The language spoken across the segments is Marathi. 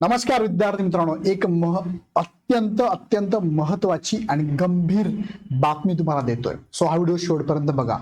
नमस्कार विद्यार्थी मित्रांनो एक मह अत्यंत अत्यंत महत्वाची आणि गंभीर बातमी तुम्हाला देतोय. सो हा व्हिडिओ शेवटपर्यंत बघा.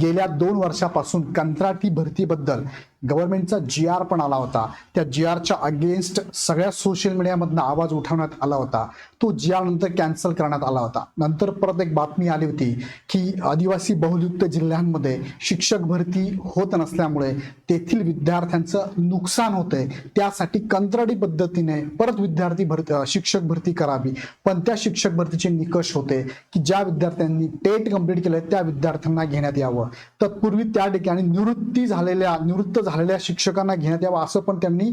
गेल्या दोन वर्षापासून कंत्राटी भरतीबद्दल गव्हर्नमेंटचा जी आर पण आला होता. त्या जी आरच्या अगेन्स्ट सगळ्या सोशल मीडियामधनं आवाज उठवण्यात आला होता. तो जी आर नंतर कॅन्सल करण्यात आला होता. नंतर परत एक बातमी आली होती की आदिवासी बहुलयुक्त जिल्ह्यांमध्ये शिक्षक भरती होत नसल्यामुळे तेथील विद्यार्थ्यांचं नुकसान होतंय. त्यासाठी कंत्राटी पद्धतीने परत विद्यार्थी भरती शिक्षक भरती करावी पण त्या शिक्षक भरतीचे निकष होते की ज्या विद्यार्थ्यांनी टेट कंप्लीट केलंय त्या विद्यार्थ्यांना घेण्यात यावं. तत्पूर्वी त्या ठिकाणी निवृत्ती झालेल्या निवृत्त झालेल्या शिक्षकांना घेण्यात यावं असं पण त्यांनी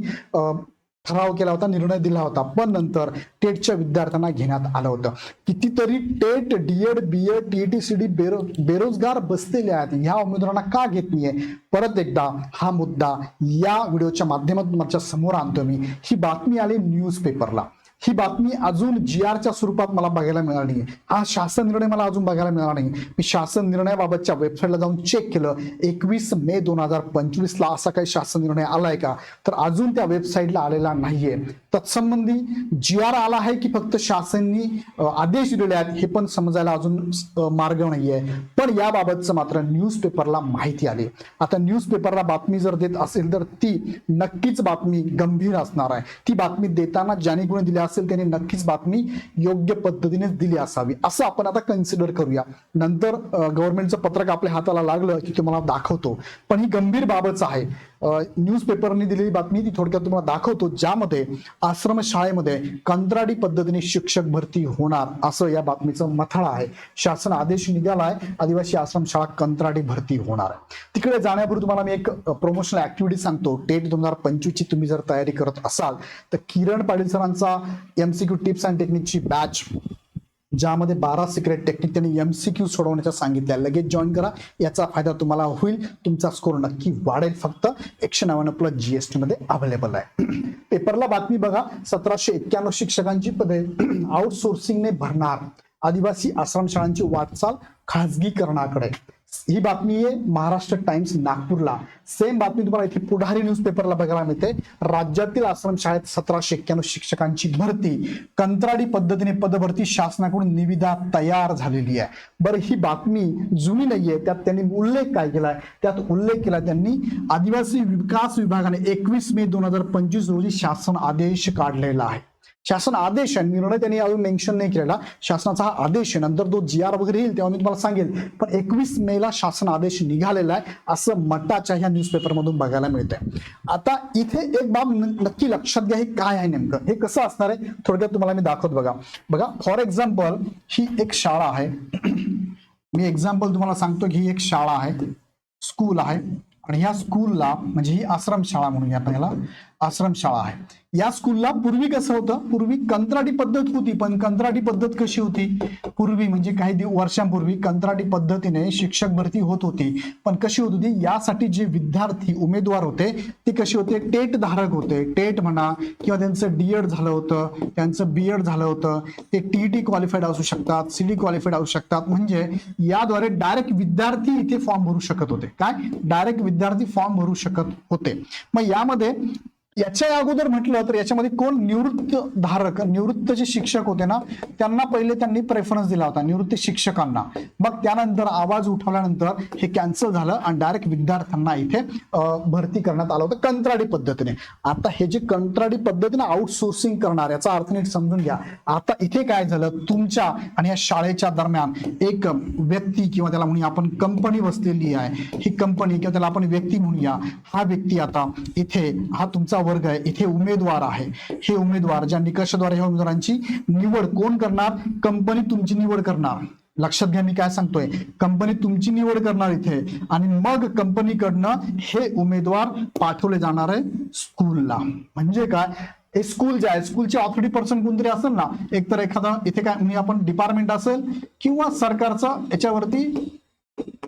ठराव केला होता निर्णय दिला होता. पण नंतर टेटच्या विद्यार्थ्यांना घेण्यात आलं होतं. कितीतरी टेट डीएड बीएड टीईटी सीडी बेरो बेरोजगार बसलेले आहेत. ह्या उमेदवारांना का घेत नाहीये? परत एकदा हा मुद्दा या व्हिडिओच्या माध्यमातून माझ्यासमोर आणतो मी. ही बातमी आली न्यूज पेपरला ही बातमी अजून जी आरच्या स्वरूपात मला बघायला मिळाली नाही हा शासन निर्णय मला अजून बघायला मिळाला नाही मी शासन निर्णयाबाबतच्या वेबसाईटला जाऊन चेक केलं. एकवीस मे दोन हजार पंचवीसला असा काही शासन निर्णय आलाय का? तर अजून त्या वेबसाईटला आलेला नाहीये. तत्संबंधी जी आर आला आहे की फक्त शासननी आदेश दिलेले आहेत हे पण समजायला अजून मार्ग मार्ग नाहीये. पण याबाबतचं मात्र न्यूज पेपरला माहिती आली. आता न्यूज पेपरला बातमी जर देत असेल तर ती नक्कीच बातमी गंभीर असणार आहे. ती बातमी देताना ज्याने गुण दिली असेल त्याने नक्कीच बातमी योग्य पद्धतीने दिली असावी. असं आपण आता कन्सिडर करूया. नंतर गव्हर्नमेंटचं पत्रक आपल्या हाताला लागलं की तुम्हाला दाखवतो. पण ही गंभीर बाबतच आहे. न्यूजपेपरने दिलेली बातमी ती थोडक्यात तुम्हाला दाखवतो. ज्यामध्ये आश्रम शाळेमध्ये कंत्राटी पद्धतीने शिक्षक भरती होणार असं या बातमीचं मथळा आहे. शासन आदेश निघालाय. आदिवासी आश्रम शाळा कंत्राटी भरती होणार. आहे तिकडे जाण्यापूर्वी तुम्हाला मी एक प्रमोशनल ऍक्टिव्हिटी सांगतो. टेट दोन हजार पंचवीसची तुम्ही जर तयारी करत असाल तर किरण पाटील सरांचा एमसीक्यू टिप्स अँड टेक्निकची बॅच ज्यामध्ये बारा सिक्रेट टेक्निक त्यांनी एम सी क्यू सोडवण्याच्या सांगितल्या. लगेच जॉईन करा. याचा फायदा तुम्हाला होईल. तुमचा स्कोर नक्की वाढेल. फक्त एकशे नव्याण्णव प्लस जीएसटी मध्ये अवेलेबल आहे. पेपरला बातमी बघा. सतराशे एक्क्याण्णव शिक्षकांची पदे. आउटसोर्सिंगने भरणार. आदिवासी आश्रमशाळांची वाटचाल खाजगीकरणाकडे. ही बातमी आहे महाराष्ट्र टाइम्स नागपूरला. सेम बातमी तुम्हाला इथे पुढारी न्यूजपेपरला बघायला मिळते. राज्यातील आश्रमशाळेत सतराशे एक्क्याण्णव शिक्षकांची भरती. कंत्राटी पद्धतीने पदभरती शासनाकडून निविदा तयार झालेली आहे. बरं ही बातमी जुनी नाहीये. त्यात त्यांनी उल्लेख काय केलाय? त्यात उल्लेख केला त्यांनी आदिवासी विकास विभागाने एकवीस मे दोन हजार पंचवीस रोजी शासन आदेश काढलेला आहे. शासन आदेश आहे. निर्णय त्यांनी अजून मेन्शन नाही केलेला. शासनाचा हा आदेश आहे. नंतर तो जी आर वगैरे येईल तेव्हा मी तुम्हाला सांगेल. पण एकवीस मेला शासन आदेश निघालेला आहे असं मटाच्या ह्या न्यूजपेपर मधून बघायला मिळतंय. आता इथे एक बाब नक्की लक्षात घ्या हे काय आहे नेमकं? हे कसं असणार आहे? थोडक्यात तुम्हाला मी दाखवत बघा. बघा फॉर एक्झाम्पल ही एक शाळा आहे. मी एक्झाम्पल तुम्हाला सांगतो की ही एक शाळा आहे. स्कूल आहे. आणि ह्या स्कूलला म्हणजे ही आश्रमशाळा म्हणूया आपण याला आश्रमशाळा आहे. या स्कूलला पूर्वी कसं होतं? पूर्वी कंत्राटी पद्धत होती पण कंत्राटी पद्धत कशी होती? पूर्वी म्हणजे काही दिव- वर्षांपूर्वी कंत्राटी पद्धतीने शिक्षक भरती होत होती पण कशी होत होती? यासाठी जे विद्यार्थी उमेदवार होते ते कसे होते? टेट धारक होते. टेट म्हणा किंवा त्यांचं डीएड झालं होतं त्यांचं बीएड झालं होतं ते टीईटी क्वालिफाईड असू शकतात सीडी क्वालिफाईड असू शकतात. म्हणजे याद्वारे डायरेक्ट विद्यार्थी इथे फॉर्म भरू शकत होते. काय? डायरेक्ट विद्यार्थी फॉर्म भरू शकत होते. मग यामध्ये याच्या अगोदर म्हटलं तर याच्यामध्ये कोण निवृत्त धारक निवृत्त जे शिक्षक होते ना त्यांना पहिले त्यांनी प्रेफरन्स दिला होता निवृत्त शिक्षकांना. मग त्यानंतर आवाज उठवल्यानंतर हे कॅन्सल झालं आणि डायरेक्ट विद्यार्थ्यांना इथे भरती करण्यात आलं होतं कंत्राडी पद्धतीने. आता हे जे कंत्राडी पद्धतीने आउटसोर्सिंग करणार याचा अर्थ नीट समजून घ्या. आता इथे काय झालं? तुमच्या आणि या शाळेच्या दरम्यान एक व्यक्ती किंवा त्याला म्हणूया आपण कंपनी बसलेली आहे. ही कंपनी किंवा त्याला आपण व्यक्ती म्हणूया. हा व्यक्ती आता इथे हा तुमचा वर्ग आहे. इथे उमेदवार आहे. हे उमेदवार ज्या निकषाद्वारे ह्या उमेदवारांची निवड कोण करणार? कंपनी तुमची निवड करणार. लक्षात घ्या मी काय सांगतोय. कंपनी तुमची निवड करणार इथे. आणि मग कंपनीकडनं हे उमेदवार पाठवले जाणार आहे स्कूलला. म्हणजे काय? हे स्कूल जे आहे स्कूलचे ऑथॉरिटी पर्सन कोणतरी असेल ना एकतर एखादा इथे काय म्हणजे आपण डिपार्टमेंट असेल किंवा सरकारचा याच्यावरती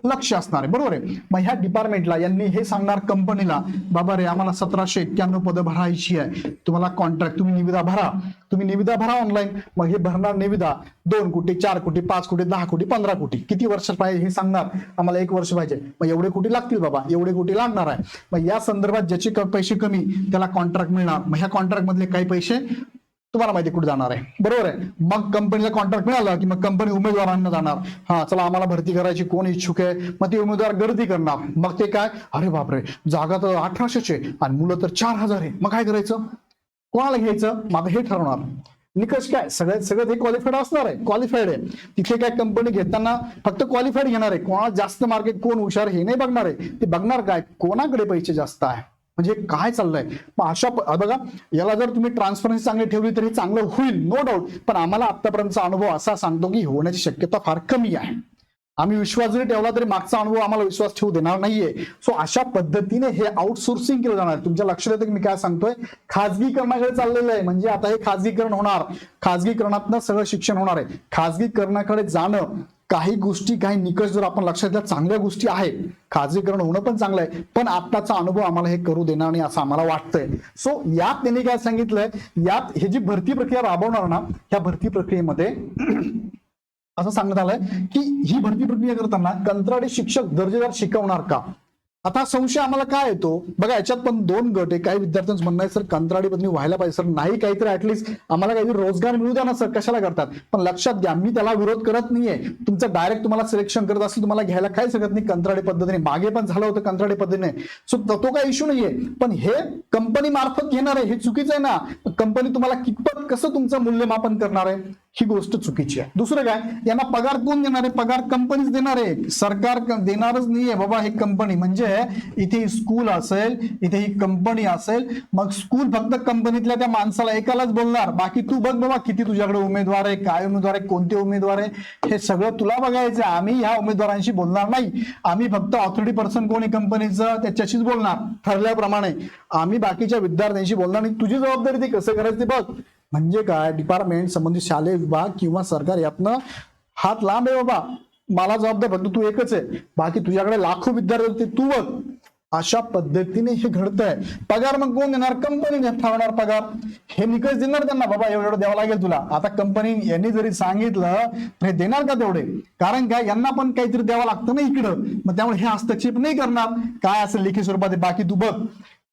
लक्ष असणार आहे. बरोबर आहे? मग ह्या डिपार्टमेंटला यांनी हे सांगणार कंपनीला बाबा रे आम्हाला सतराशे एक्क्याण्णव पदं भरायची आहे. तुम्हाला कॉन्ट्रॅक्ट तुम्ही निविदा भरा. तुम्ही निविदा भरा ऑनलाईन मग हे भरणार निविदा दोन कोटी चार कोटी पाच कोटी दहा कोटी पंधरा कोटी. किती वर्ष पाहिजे हे सांगणार? आम्हाला एक वर्ष पाहिजे. मग एवढे कोटी लागतील बाबा. एवढे कोटी लागणार आहे. मग या संदर्भात ज्याचे पैसे कमी त्याला कॉन्ट्रॅक्ट मिळणार. मग ह्या कॉन्ट्रॅक्ट मधले काही पैसे तुम्हाला माहिती कुठे जाणार आहे. बरोबर आहे? मग कंपनीला कॉन्ट्रॅक्ट मिळालं की मग कंपनी उमेदवारांना जाणार. हा चला आम्हाला भरती करायची कोण इच्छुक आहे मग ते उमेदवार गर्दी करणार. मग ते काय? अरे बापरे जागा तर अठराशेचे आणि मुलं तर चार हजार आहे. मग काय करायचं? कोणाला घ्यायचं? मग आता हे ठरवणार. निकष काय? सगळ्यात सगळं हे क्वालिफाईड असणार आहे. क्वालिफाईड आहे. तिथे काय कंपनी घेताना फक्त क्वालिफाईड घेणार आहे. कोणाला जास्त मार्केट कोण हुशार हे नाही बघणार आहे. ते बघणार काय? कोणाकडे पैसे जास्त आहे? म्हणजे काय चाललंय? मग अशा बघा याला जर तुम्ही ट्रान्सपरन्सी चांगली ठेवली तर हे चांगलं होईल नो डाऊट पण आम्हाला आतापर्यंतचा अनुभव असा सांगतो की होण्याची शक्यता फार कमी आहे. आम्ही विश्वास जरी ठेवला तरी मागचा अनुभव आम्हाला विश्वास ठेवू देणार नाहीये. सो अशा पद्धतीने हे आउटसोर्सिंग केलं जाणार. तुमच्या लक्षात येतं की मी काय सांगतोय? खाजगीकरणाकडे चाललेलं आहे. म्हणजे आता हे खाजगीकरण होणार. खाजगीकरणातनं सगळं शिक्षण होणार आहे. खाजगीकरणाकडे जाणं काही गोष्टी काही निकष जर आपण लक्षात घ्या चांगल्या गोष्टी आहेत. खाजगीकरण होणं पण चांगलं आहे. पण आत्ताचा अनुभव आम्हाला हे करू देणार नाही असं आम्हाला वाटतंय. सो यात त्यांनी काय सांगितलंय? यात हे जी भरती प्रक्रिया राबवणार ना ह्या भरती प्रक्रियेमध्ये असं सांगण्यात आलंय की ही भरती प्रक्रिया करताना कंत्राटी शिक्षक दर्जेदार शिकवणार का? आता संशय आम्हाला काय येतो? बघा याच्यात पण दोन गट आहे. काही विद्यार्थ्यांचं म्हणणं आहे सर कंत्राटी पदवी व्हायला पाहिजे. सर नाही काहीतरी ऍटलीस्ट आम्हाला काहीतरी रोजगार मिळू द्या ना सर. कशाला करतात? पण लक्षात घ्या मी त्याला विरोध करत नाहीये. तुमचं डायरेक्ट तुम्हाला सिलेक्शन करत असेल तुम्हाला घ्यायला काहीच हरकत नाही कंत्राटी पद्धतीने. मागे पण झालं होतं कंत्राटी पद्धतीने. सो तो काही इश्यू नाहीये. पण हे कंपनी मार्फत घेणार आहे हे चुकीचं आहे ना. कंपनी तुम्हाला कितपत कसं तुमचं मूल्यमापन करणार आहे? ही गोष्ट चुकीची आहे. दुसरं काय? यांना पगार कोण देणार आहे? पगार कंपनीच देणार आहे. सरकार देणारच नाहीये बाबा हे कंपनी म्हणजे इथे स्कूल असेल इथे ही कंपनी असेल मग स्कूल फक्त कंपनीतल्या त्या माणसाला एकालाच बोलणार. बाकी तू बघ बाबा किती तुझ्याकडे उमेदवार आहे काय उमेदवार आहे कोणते उमेदवार आहे. हे सगळं तुला बघायचं आम्ही ह्या उमेदवारांशी बोलणार नाही. आम्ही फक्त ऑथॉरिटी पर्सन कोणी कंपनीचं त्याच्याशीच बोलणार. ठरल्याप्रमाणे. आम्ही बाकीच्या विद्यार्थ्यांशी बोलणार नाही. तुझी जबाबदारी ते कसं करायचं ते बघ. म्हणजे काय? डिपार्टमेंट संबंधित शालेय विभाग किंवा सरकार यातनं हात लांब आहे बाबा. मला जबाबदार फक्त तू एकच आहे. बाकी तुझ्याकडे लाखो विद्यार्थी तू बघ. अशा पद्धतीने हे घडतंय. पगार मग कोण देणार? कंपनी ठरवणार पगार. हे निकष देणार त्यांना. बाबा एवढं द्यावं लागेल तुला. आता कंपनी यांनी जरी सांगितलं हे देणार का तेवढे? कारण काय? यांना पण काहीतरी द्यावं लागतं ना इकडं. मग त्यामुळे हे हस्तक्षेप नाही करणार. काय असेल लेखी स्वरूपात आहे, बाकी तू बघ.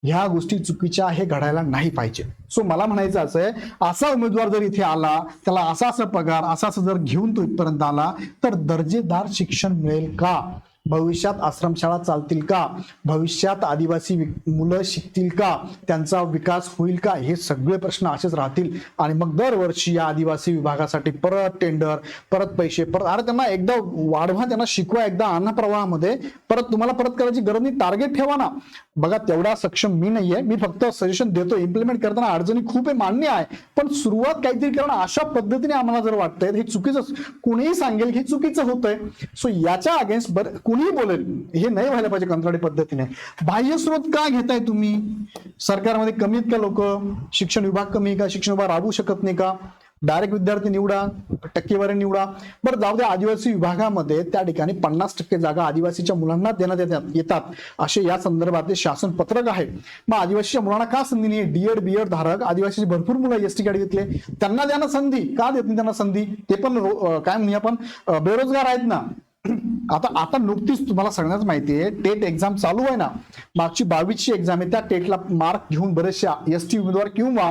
ह्या गोष्टी चुकीच्या हे घडायला नाही पाहिजे. सो मला म्हणायचं असं आहे असा उमेदवार जर इथे आला त्याला असा असा पगार असा असं जर घेऊन तो इथपर्यंत आला तर दर्जेदार शिक्षण मिळेल का? भविष्यात आश्रमशाळा चालतील का? भविष्यात आदिवासी मुलं शिकतील का? त्यांचा विकास होईल का? हे सगळे प्रश्न असेच राहतील. आणि मग दरवर्षी या आदिवासी विभागासाठी परत टेंडर परत पैसे परत अरे त्यांना एकदा वाढवा त्यांना शिकवा एकदा अन्न प्रवाहामध्ये परत तुम्हाला परत करायची गरज नाही. टार्गेट ठेवा ना. बघा तेवढा सक्षम मी नाहीये. मी फक्त सजेशन देतो इम्प्लिमेंट करताना अडचणी खूप आहे मान्य आहे. पण सुरुवात काहीतरी करणं अशा पद्धतीने आम्हाला जर वाटतंय हे चुकीचं कोणीही सांगेल हे चुकीचं होतंय. सो याच्या अगेन्स्ट बर कोणीही बोलेल. हे नाही व्हायला पाहिजे कंत्राटी पद्धतीने. बाह्य स्रोत का घेताय तुम्ही? सरकारमध्ये कमीत का लोक? शिक्षण विभाग कमी का? शिक्षण विभाग राबवू शकत नाही का? डायरेक्ट विद्यार्थी निवडा टक्केवारी निवडा. बरं जाऊ दे आदिवासी विभागामध्ये त्या ठिकाणी पन्नास टक्के जागा आदिवासीच्या मुलांना देण्यात येतात येतात. असे या संदर्भातले शासन पत्रक आहे. मग आदिवासीच्या मुलांना का संधी नाही डीएड बीएड धारक आदिवासीचे भरपूर मुलं एस टी घेतले. त्यांना द्या ना संधी. का देत नाही त्यांना संधी? ते पण काय म्हणूया आपण बेरोजगार आहेत ना. आता आता नुकतीच तुम्हाला सगळ्यांनाच माहिती आहे टेट एक्झाम चालू आहे ना. मागची बावीसची एक्झाम आहे त्या टेटला मार्क घेऊन बरेचशा एस टी उमेदवार किंवा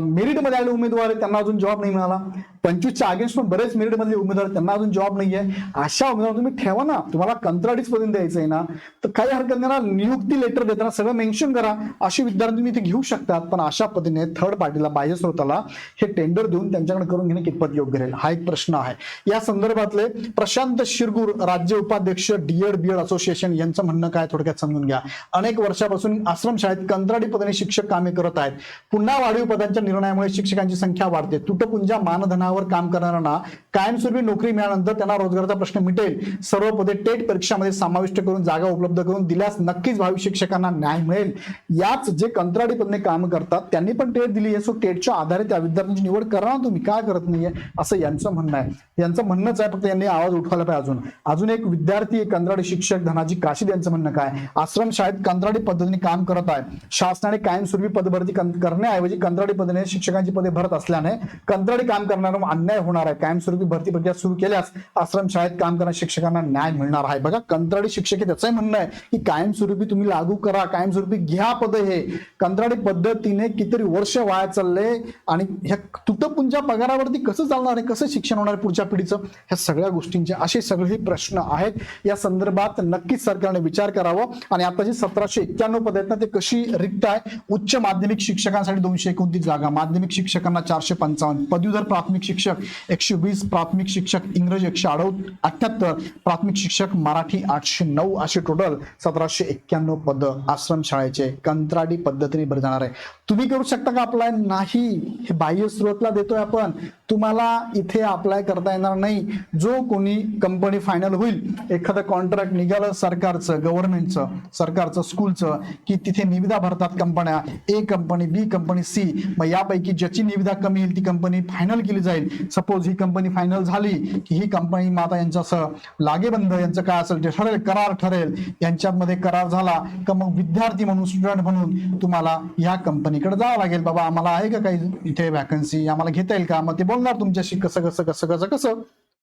मेरिटमध्ये मध्ये उमेदवार आहे त्यांना अजून जॉब नाही मिळाला. पंचवीसच्या अगेन्स्ट पण बरेच मेरिटमधले उमेदवार त्यांना अजून जॉब नाहीये. अशा उमेदवार तुम्ही ठेवा ना. तुम्हाला कंत्राटीच पदून द्यायचं आहे ना. तर काही हरकत नाही ना नियुक्ती लेटर देताना सगळं मेन्शन करा. अशी विद्यार्थी तुम्ही इथे घेऊ शकतात पण अशा पद्धतीने थर्ड पार्टीला बाह्य स्रोताला हे टेंडर देऊन त्यांच्याकडे करून घेणे कितपत योग्य राहील? हा एक प्रश्न आहे. या संदर्भातले प्रशांत शिरगूर राज्य उपाध्यक्ष डीएड बीएड असोसिएशन यांचं म्हणणं काय थोडक्यात समजून घ्या. अनेक वर्षापासून आश्रमशाळेत कंत्राटी पदाने शिक्षक कामे करत आहेत. पुन्हा वाढीव पदांच्या निर्णयामुळे शिक्षकांची संख्या वाढते. तुटपुंजा मानधनावर काम करणाऱ्यांना कायमस्वरूपी नोकरी मिळाल्यानंतर त्यांना रोजगाराचा प्रश्न मिटेल. सर्व पदे टेट परीक्षामध्ये समाविष्ट करून जागा उपलब्ध करून दिल्यास नक्कीच भावी शिक्षकांना न्याय मिळेल. याच जे कंत्राटी पदने काम करतात त्यांनी पण टेट दिली आहे. सो टेटच्या आधारे त्या विद्यार्थ्यांची निवड करा ना तुम्ही. काय करत नाहीये? असं यांचं म्हणणं आहे. यांचं म्हणणंच आहे फक्त यांनी आवाज उठवायला पाहिजे अजून. अजून एक विद्यार्थी कंत्राडी शिक्षक धनाजी काशीद यांचं म्हणणं काय? आश्रम शाळेत कंत्राटी पद्धतीने काम करत आहे. शासनाने कायमस्वरूपी पदभरती करण्याऐवजी कंत्राटी पद्धतीने शिक्षकांची पदे भरत असल्याने कंत्राटी काम करणारा अन्याय होणार आहे. कायमस्वरूपी भरती प्रक्रिया सुरू केल्यास आश्रम शाळेत काम करणाऱ्या शिक्षकांना न्याय मिळणार आहे. बघा कंत्राटी शिक्षक हे त्याचंही म्हणणं आहे की कायमस्वरूपी तुम्ही लागू करा कायमस्वरूपी घ्या पद हे. कंत्राटी पद्धतीने कितीतरी वर्ष वाया चालले आणि ह्या तुटपुंच्या पगारावरती कसं चालणार आहे? कसं शिक्षण होणार पुढच्या पिढीचं? ह्या सगळ्या गोष्टींचे असे सगळे प्रश्न आहेत या संदर्भात नक्कीच सरकारने विचार करावा. आणि आता जी सतराशे एक्क्याण्णव पद आहेत ना ते कशी रिक्त आहे? उच्च माध्यमिक शिक्षकांसाठी दोनशे एकोणतीस जागा माध्यमिक शिक्षकांना चारशे पंचावन्न. पदवीधर प्राथमिक शिक्षक एकशे वीस प्राथमिक शिक्षक इंग्रजी एकशे अडव अठ्याहत्तर प्राथमिक शिक्षक मराठी आठशे नऊ असे टोटल सतराशे एक्क्याण्णव पद आश्रम शाळेचे कंत्राटी पद्धतीने भर जाणार आहे. तुम्ही करू शकता का अप्लाय नाही. हे बाह्य स्रोतला देतोय आपण. तुम्हाला इथे अप्लाय करता येणार नाही. जो कोणी कंपनी फायनल होईल. एखादं कॉन्ट्रॅक्ट निघालं सरकारचं गव्हर्नमेंटचं सरकारचं स्कूलचं की तिथे निविदा भरतात कंपन्या A company B company C मग यापैकी ज्याची निविदा कमी येईल ती कंपनी फायनल केली जाईल. सपोज ही कंपनी फायनल झाली की ही कंपनी माता यांचं असं लागेबंद यांचं काय असेल ते ठरेल करार ठरेल यांच्यामध्ये करार झाला का मग विद्यार्थी म्हणून स्टुडंट म्हणून तुम्हाला या कंपनीकडे जावं लागेल. बाबा आम्हाला आहे का काही इथे वॅकन्सी आम्हाला घेता येईल का? मग ते बोलणार तुमच्याशी कसं कसं कसं कसं कसं.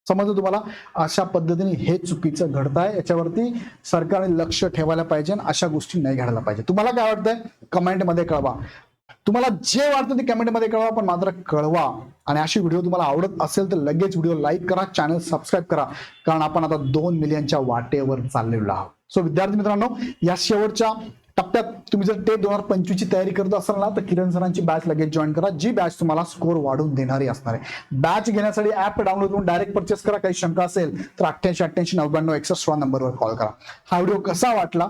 समजलं तुम्हाला? अशा पद्धतीने हे चुकीचं घडत आहे याच्यावरती सरकारने लक्ष ठेवायला पाहिजे आणि अशा गोष्टी नाही घडायला पाहिजे. तुम्हाला काय वाटतंय? कमेंटमध्ये कळवा. तुम्हाला जे वाटतं ते कमेंटमध्ये कळवा पण मात्र कळवा. आणि अशी व्हिडिओ तुम्हाला आवडत असेल तर लगेच व्हिडिओ लाईक करा चॅनल सबस्क्राईब करा. कारण आपण आता दोन मिलियनच्या वाटेवर चाललेलो आहोत. सो विद्यार्थी मित्रांनो या शेवटच्या टप्प्यात तुम्ही जर टेट दोन हजार पंचवीसची तयारी करत असाल ना तर किरण सरांची बॅच लगेच जॉईन करा. जी बॅच तुम्हाला स्कोर वाढवून देणारी असणार आहे. बॅच घेण्यासाठी ऍप डाउनलोड करून डायरेक्ट परचेस करा. काही शंका असेल तर अठ्ठ्याऐंशी अठ्ठ्याऐंशी नव्याण्णव एकसष्ट सोळा नंबरवर कॉल करा. हा व्हिडिओ कसा वाटला?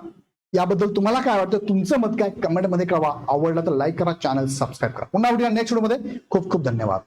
याबद्दल तुम्हाला काय वाटतं? तुमचं मत काय? कमेंटमध्ये कळवा. आवडला तर लाईक करा. चॅनल सबस्क्राईब करा. पुन्हा व्हिडिओ नेक्स्ट व्हिडिओमध्ये खूप खूप धन्यवाद.